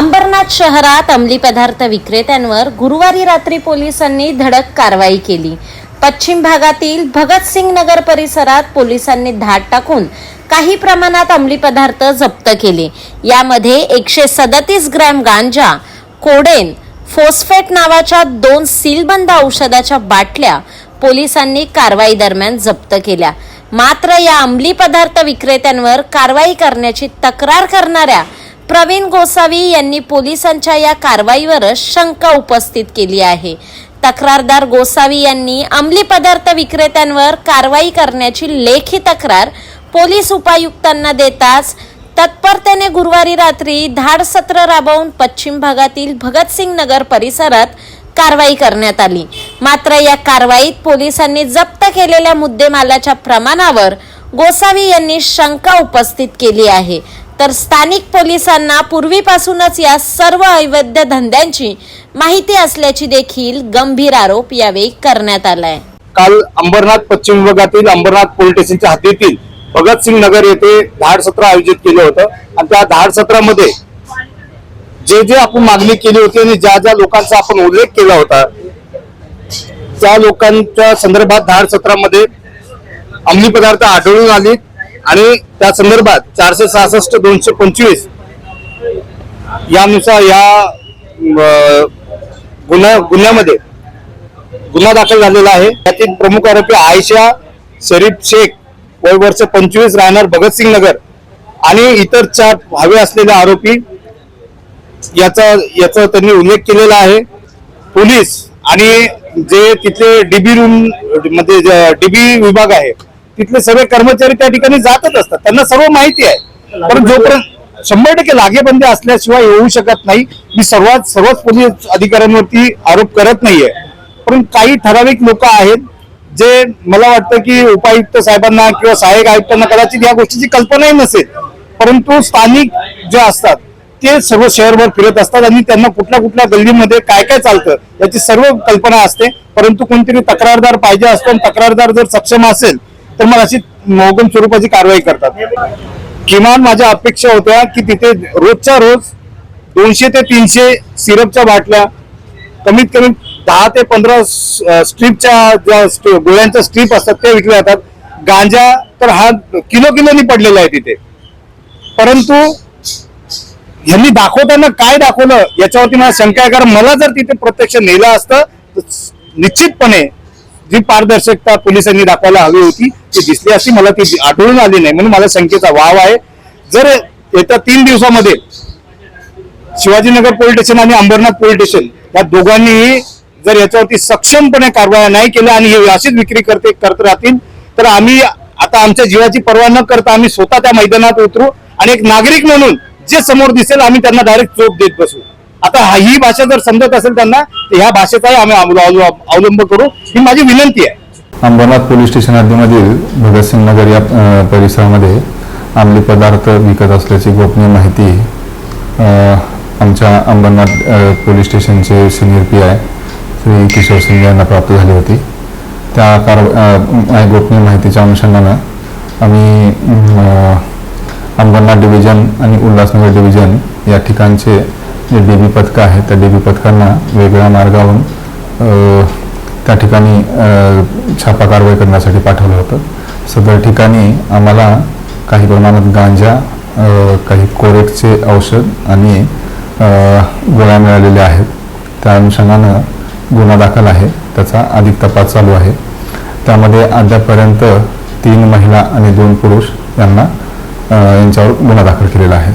अंबरनाथ शहरात अंमली पदार्थ विक्रेत्यांवर गुरुवारी रात्री पोलिसांनी धडक कारवाई केली. पश्चिम भागातील भगतसिंग नगर परिसरात पोलिसांनी धाड टाकून काही प्रमाणात अंमली पदार्थ जप्त केले. यामध्ये एकशे सदतीस ग्रॅम गांजा कोडेन फोस्फेट नावाच्या दोन सीलबंद औषधाच्या बाटल्या पोलिसांनी कारवाई दरम्यान जप्त केल्या. मात्र या अंमली पदार्थ विक्रेत्यांवर कारवाई करण्याची तक्रार करणाऱ्या प्रवीण गोसावी यांनी पोलिसांच्या या कारवाईवर शंका उपस्थित केली आहे. तक्रारदार गोसावी यांनी अंमली पदार्थ विक्रेत्यांवर कारवाई करण्याची लेखी तक्रार पोलीस उपायुक्तांना देताच तत्परतेने गुरुवारी रात्री धाड सत्र राबवून पश्चिम भागातील भगतसिंग नगर परिसरात कारवाई करण्यात आली. मात्र या कारवाईत पोलिसांनी जप्त केलेल्या मुद्देमालाच्या प्रमाणावर गोसावी यांनी शंका उपस्थित केली आहे. तर स्थानिक पोलिसांना पूर्वीपासूनच या सर्व अवैध धंद्यांची माहिती असल्याची देखील गंभीर आरोप यावेळी करण्यात आलाय. काल अंबरनाथ पश्चिम विभागातील अंबरनाथ पोलीस स्टेशनच्या हद्दीतील भगतसिंग नगर येथे धाड सत्र आयोजित केलं होतं. आणि त्या धाड सत्रामध्ये जे जे आपण मागणी केली होती आणि ज्या ज्या लोकांचा आपण उल्लेख केला होता त्या लोकांच्या संदर्भात धाड सत्रामध्ये अंमली पदार्थ आढळून आले. आणि त्या संदर्भात चारशे सहासष्ट दोनशे पंचवीस यानुसार या गुन्हा गुन्ह्यामध्ये गुन्हा दाखल झालेला आहे. त्यातील प्रमुख आरोपी आयशा शरीफ शेख वय वर्ष पंचवीस राहणार भगतसिंग नगर. आणि इतर चार हवे असलेले आरोपी याचा याचा त्यांनी उल्लेख केलेला आहे. पोलीस आणि जे तिथले डीबी रूममध्ये डीबी विभाग आहे तिथले सर्व कर्मचारी त्या ठिकाणी जातच असतात. त्यांना सर्व माहिती आहे. पण जोपर्यंत शंभर टक्के लागेबंदी असल्याशिवाय येऊ शकत नाही. मी सर्वात सर्वच पोलीस अधिकाऱ्यांवरती आरोप करत नाहीये. पण काही ठराविक लोक आहेत जे मला वाटतं की उपायुक्त साहेबांना किंवा सहाय्यक आयुक्तांना कदाचित या गोष्टीची कल्पनाही नसेल. परंतु स्थानिक जे असतात ते सर्व शहरभर फिरत असतात आणि त्यांना कुठल्या कुठल्या गल्लीमध्ये काय काय चालतं याची सर्व कल्पना असते. परंतु कोणतरी तक्रारदार पाहिजे असतो आणि तक्रारदार जर सक्षम असेल तर मग अशी मोगम स्वरूपाची कारवाई करतात. किमान माझ्या अपेक्षा होत्या की तिथे रोजच्या रोज दोनशे ते तीनशे सिरपच्या बाटल्या कमीत कमी दहा ते पंधरा स्ट्रीपच्या ज्या गोळ्यांच्या स्ट्रीप असतात त्या विकल्या जातात. गांजा तर हा किलो किलोनी पडलेला आहे तिथे. परंतु यांनी दाखवताना काय दाखवलं याच्यावरती मला शंका आहे कारण मला जर तिथे प्रत्यक्ष नेलं असतं तर निश्चितपणे जी पारदर्शकता पोलिसांनी दाखवायला हवी होती ती दिसली अशी मला ती आढळून आली नाही. म्हणून मला संख्येचा वाव आहे. जर येत्या तीन दिवसामध्ये शिवाजीनगर पोलीस स्टेशन आणि अंबरनाथ पोलीस स्टेशन या दोघांनीही जर याच्यावरती सक्षमपणे कारवाया नाही केल्या आणि हे अशीच विक्री करते करत राहतील तर आम्ही आता आमच्या जीवाची पर्वा न करता आम्ही स्वतः त्या मैदानात उतरू आणि एक नागरिक म्हणून जे समोर दिसेल आम्ही त्यांना डायरेक्ट चोप देत बसू. आता हा- ही भाषा जर समजत असेल त्यांना तर ह्या भाषेचाही आम्ही अवलंब करू. ही माझी विनंती आहे. अंबरनाथ पोलीस स्टेशन हद्दीमधील भगतसिंग नगर या परिसरामध्ये अंमली पदार्थ विकत असल्याची गोपनीय माहिती आमच्या अंबरनाथ पोलीस स्टेशनचे senior P I Shri Kishore Singh यांना प्राप्त झाली होती. त्या कार गोपनीय माहितीच्या अनुषंगानं आम्ही अंबरनाथ डिव्हिजन आणि उल्हासनगर डिव्हिजन या ठिकाणचे जे डीबी पथकं आहेत त्या डीबी पथकांना वेगळ्या मार्गावरून त्या ठिकाणी छापा कारवाई करण्यासाठी पाठवलं होतं. सदर ठिकाणी आम्हाला काही प्रमाणात गांजा काही कोरेकचे औषध आणि गोळ्या मिळालेल्या आहेत. त्या अनुषंगानं गुन्हा दाखल आहे. त्याचा अधिक तपास चालू आहे. त्यामध्ये अद्यापर्यंत तीन महिला आणि दोन पुरुष यांना यांच्यावर गुन्हा दाखल केलेला आहे.